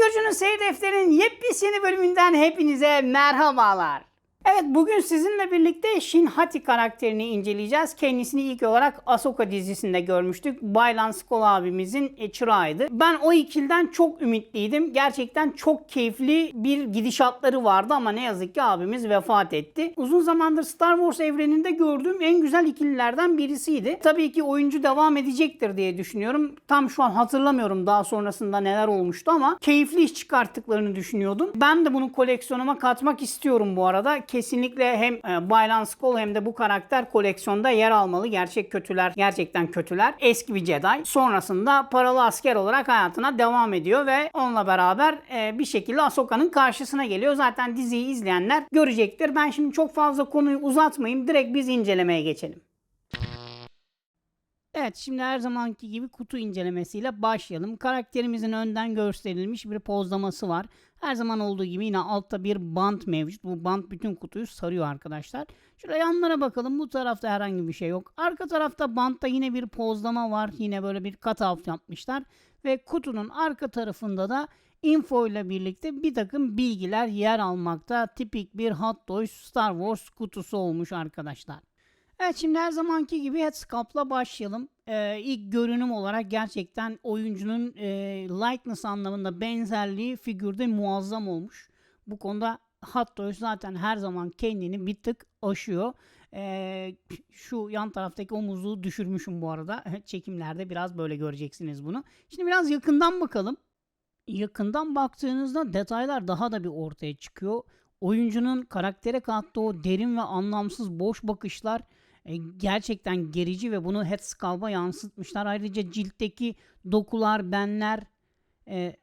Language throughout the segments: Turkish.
Figürcünün Seyir Defteri'nin yepyeni bölümünden hepinize merhabalar. Evet bugün sizinle birlikte Shin Hati karakterini inceleyeceğiz. Kendisini ilk olarak Ahsoka dizisinde görmüştük. Baylan Skoll abimizin e, çırağıydı. Ben o ikilden çok ümitliydim. Gerçekten çok keyifli bir gidişatları vardı ama ne yazık ki abimiz vefat etti. Uzun zamandır Star Wars evreninde gördüğüm en güzel ikililerden birisiydi. Tabii ki oyuncu devam edecektir diye düşünüyorum. Tam şu an hatırlamıyorum daha sonrasında neler olmuştu ama keyifli iş çıkarttıklarını düşünüyordum. Ben de bunu koleksiyonuma katmak istiyorum bu arada. Kesinlikle hem e, Baylan Skoll hem de bu karakter koleksiyonda yer almalı. Gerçek kötüler gerçekten kötüler. Eski bir Jedi. Sonrasında paralı asker olarak hayatına devam ediyor ve onunla beraber e, bir şekilde Ahsoka'nın karşısına geliyor. Zaten diziyi izleyenler görecektir. Ben şimdi çok fazla konuyu uzatmayayım. Direkt biz incelemeye geçelim. Evet şimdi her zamanki gibi kutu incelemesiyle başlayalım. Karakterimizin önden gösterilmiş bir pozlaması var. Her zaman olduğu gibi yine altta bir bant mevcut. Bu bant bütün kutuyu sarıyor arkadaşlar. Şuraya yanlara bakalım. Bu tarafta herhangi bir şey yok. Arka tarafta bantta yine bir pozlama var. Yine böyle bir cut out yapmışlar. Ve kutunun arka tarafında da info ile birlikte bir takım bilgiler yer almakta. Tipik bir Hot Toys Star Wars kutusu olmuş arkadaşlar. Evet şimdi her zamanki gibi Headsculpt'la başlayalım. Ee, ilk görünüm olarak gerçekten oyuncunun e, likeness anlamında benzerliği figürde muazzam olmuş. Bu konuda Hot Toys zaten her zaman kendini bir tık aşıyor. Ee, şu yan taraftaki omuzu düşürmüşüm bu arada. Çekimlerde biraz böyle göreceksiniz bunu. Şimdi biraz yakından bakalım. Yakından baktığınızda detaylar daha da bir ortaya çıkıyor. Oyuncunun karaktere kattığı o derin ve anlamsız boş bakışlar e, gerçekten gerici ve bunu Headsculpt'a yansıtmışlar. Ayrıca ciltteki dokular, benler, e,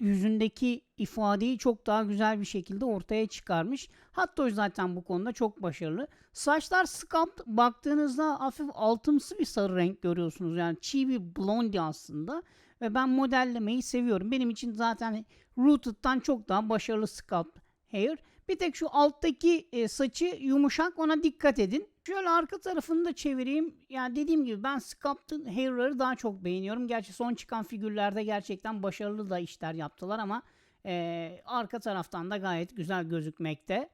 yüzündeki ifadeyi çok daha güzel bir şekilde ortaya çıkarmış. Hatta zaten bu konuda çok başarılı. Saçlar sculpt baktığınızda hafif altımsı bir sarı renk görüyorsunuz. Yani çiğ bir blondie aslında. Ve ben modellemeyi seviyorum. Benim için zaten Rooted'dan çok daha başarılı sculpt hair. Bir tek şu alttaki e, saçı yumuşak ona dikkat edin. Şöyle arka tarafını da çevireyim. Yani dediğim gibi ben Sculpted Hair'ları daha çok beğeniyorum. Gerçi son çıkan figürlerde gerçekten başarılı da işler yaptılar ama e, arka taraftan da gayet güzel gözükmekte.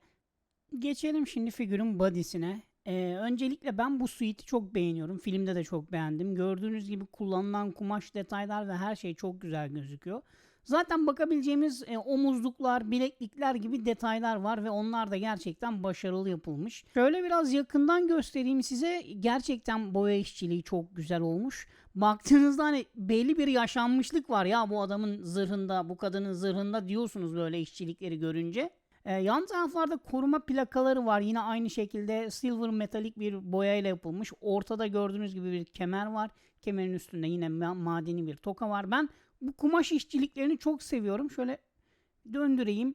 Geçelim şimdi figürün body'sine. Ee, öncelikle ben bu suite'i çok beğeniyorum. Filmde de çok beğendim. Gördüğünüz gibi kullanılan kumaş detaylar ve her şey çok güzel gözüküyor. Zaten bakabileceğimiz e, omuzluklar, bileklikler gibi detaylar var ve onlar da gerçekten başarılı yapılmış. Şöyle biraz yakından göstereyim size. Gerçekten boya işçiliği çok güzel olmuş. Baktığınızda hani belli bir yaşanmışlık var ya bu adamın zırhında, bu kadının zırhında diyorsunuz böyle işçilikleri görünce. Ee, yan taraflarda koruma plakaları var. Yine aynı şekilde silver metalik bir boyayla yapılmış. Ortada gördüğünüz gibi bir kemer var. Kemerin üstünde yine ma- madeni bir toka var. Ben bu kumaş işçiliklerini çok seviyorum. Şöyle döndüreyim.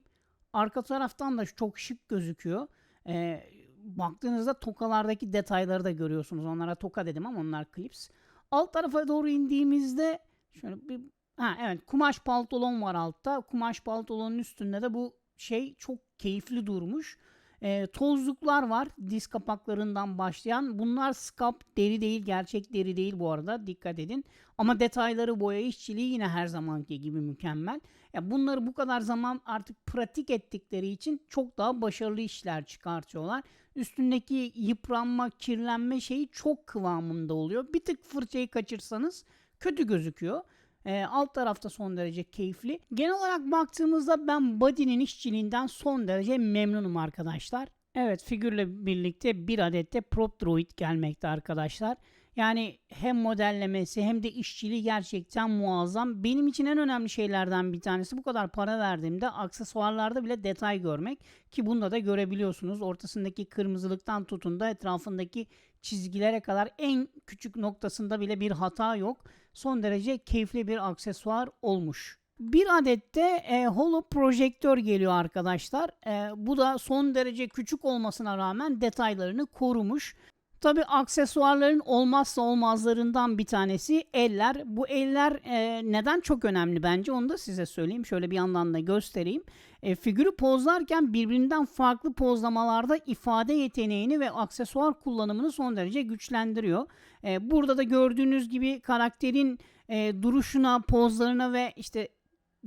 Arka taraftan da çok şık gözüküyor. Ee, baktığınızda tokalardaki detayları da görüyorsunuz. Onlara toka dedim ama onlar clips. Alt tarafa doğru indiğimizde şöyle bir ha evet kumaş pantolon var altta. Kumaş pantolonun üstünde de bu şey çok keyifli durmuş. E, tozluklar var diz kapaklarından başlayan. Bunlar scalp deri değil, gerçek deri değil bu arada. Dikkat edin. Ama detayları, boya işçiliği yine her zamanki gibi mükemmel. Ya bunları bu kadar zaman artık pratik ettikleri için çok daha başarılı işler çıkartıyorlar. Üstündeki yıpranma, kirlenme şeyi çok kıvamında oluyor. Bir tık fırçayı kaçırsanız kötü gözüküyor. E, alt tarafta son derece keyifli. Genel olarak baktığımızda ben body'nin işçiliğinden son derece memnunum arkadaşlar. Evet figürle birlikte bir adet de prop droid gelmekte arkadaşlar. Yani hem modellemesi hem de işçiliği gerçekten muazzam. Benim için en önemli şeylerden bir tanesi bu kadar para verdiğimde aksesuarlarda bile detay görmek. Ki bunda da görebiliyorsunuz. Ortasındaki kırmızılıktan tutun da etrafındaki çizgilere kadar en küçük noktasında bile bir hata yok. Son derece keyifli bir aksesuar olmuş. Bir adet de e, holo projektör geliyor arkadaşlar. E, bu da son derece küçük olmasına rağmen detaylarını korumuş. Tabi aksesuarların olmazsa olmazlarından bir tanesi eller. Bu eller e, neden çok önemli bence onu da size söyleyeyim. Şöyle bir yandan da göstereyim. E, figürü pozlarken birbirinden farklı pozlamalarda ifade yeteneğini ve aksesuar kullanımını son derece güçlendiriyor. E, burada da gördüğünüz gibi karakterin e, duruşuna, pozlarına ve işte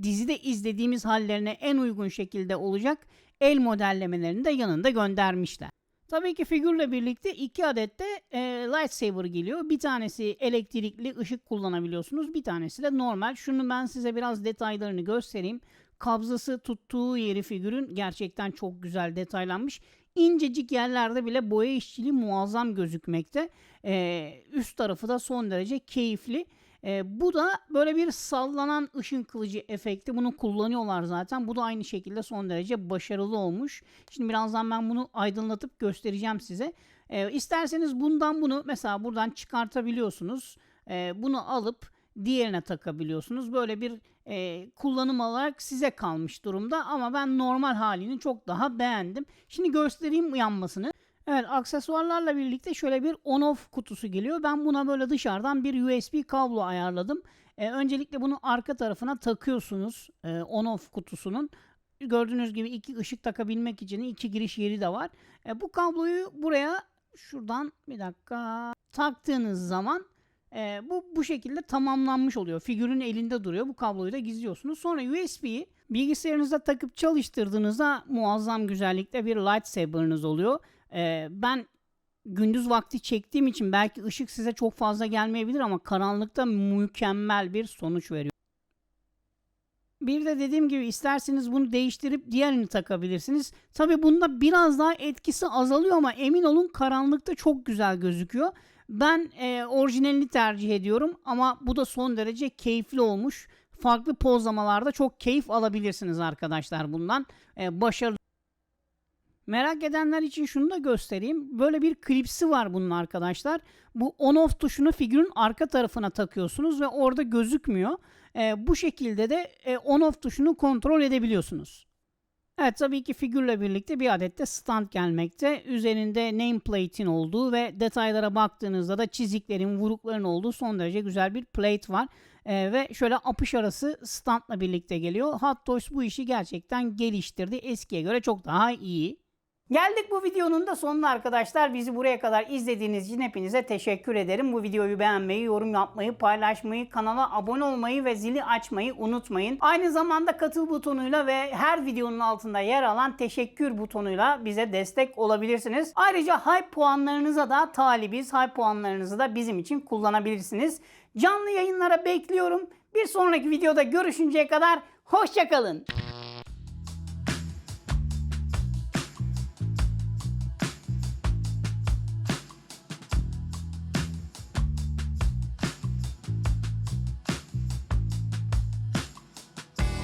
dizide izlediğimiz hallerine en uygun şekilde olacak el modellemelerini de yanında göndermişler. Tabii ki figürle birlikte iki adet de e, lightsaber geliyor. Bir tanesi elektrikli ışık kullanabiliyorsunuz. Bir tanesi de normal. Şunu ben size biraz detaylarını göstereyim. Kabzası tuttuğu yeri figürün gerçekten çok güzel detaylanmış. İncecik yerlerde bile boya işçiliği muazzam gözükmekte. E, üst tarafı da son derece keyifli. E, bu da böyle bir sallanan ışın kılıcı efekti. Bunu kullanıyorlar zaten. Bu da aynı şekilde son derece başarılı olmuş. Şimdi birazdan ben bunu aydınlatıp göstereceğim size. E, isterseniz bundan bunu mesela buradan çıkartabiliyorsunuz. E, bunu alıp diğerine takabiliyorsunuz. Böyle bir e, kullanım olarak size kalmış durumda ama ben normal halini çok daha beğendim. Şimdi göstereyim yanmasını. Evet aksesuarlarla birlikte şöyle bir on-off kutusu geliyor. Ben buna böyle dışarıdan bir USB kablo ayarladım. E, öncelikle bunu arka tarafına takıyorsunuz e, on-off kutusunun. Gördüğünüz gibi iki ışık takabilmek için iki giriş yeri de var. E, bu kabloyu buraya şuradan bir dakika taktığınız zaman e, bu bu şekilde tamamlanmış oluyor. Figürün elinde duruyor. Bu kabloyu da gizliyorsunuz. Sonra USB'yi bilgisayarınıza takıp çalıştırdığınızda muazzam güzellikte bir lightsaber'ınız oluyor. E, ben gündüz vakti çektiğim için belki ışık size çok fazla gelmeyebilir ama karanlıkta mükemmel bir sonuç veriyor. Bir de dediğim gibi isterseniz bunu değiştirip diğerini takabilirsiniz. Tabi bunda biraz daha etkisi azalıyor ama emin olun karanlıkta çok güzel gözüküyor. Ben e, orijinalini tercih ediyorum ama bu da son derece keyifli olmuş. Farklı pozlamalarda çok keyif alabilirsiniz arkadaşlar bundan. E, başarılı. Merak edenler için şunu da göstereyim. Böyle bir klipsi var bunun arkadaşlar. Bu on off tuşunu figürün arka tarafına takıyorsunuz ve orada gözükmüyor. E, bu şekilde de e, on off tuşunu kontrol edebiliyorsunuz. Evet tabii ki figürle birlikte bir adet de stand gelmekte. Üzerinde nameplate'in olduğu ve detaylara baktığınızda da çiziklerin, vurukların olduğu son derece güzel bir plate var. Ee, ve şöyle apış arası standla birlikte geliyor. Hot Toys bu işi gerçekten geliştirdi. Eskiye göre çok daha iyi. Geldik bu videonun da sonuna arkadaşlar. Bizi buraya kadar izlediğiniz için hepinize teşekkür ederim. Bu videoyu beğenmeyi, yorum yapmayı, paylaşmayı, kanala abone olmayı ve zili açmayı unutmayın. Aynı zamanda katıl butonuyla ve her videonun altında yer alan teşekkür butonuyla bize destek olabilirsiniz. Ayrıca hype puanlarınıza da talibiz. Hype puanlarınızı da bizim için kullanabilirsiniz. Canlı yayınlara bekliyorum. Bir sonraki videoda görüşünceye kadar hoşçakalın.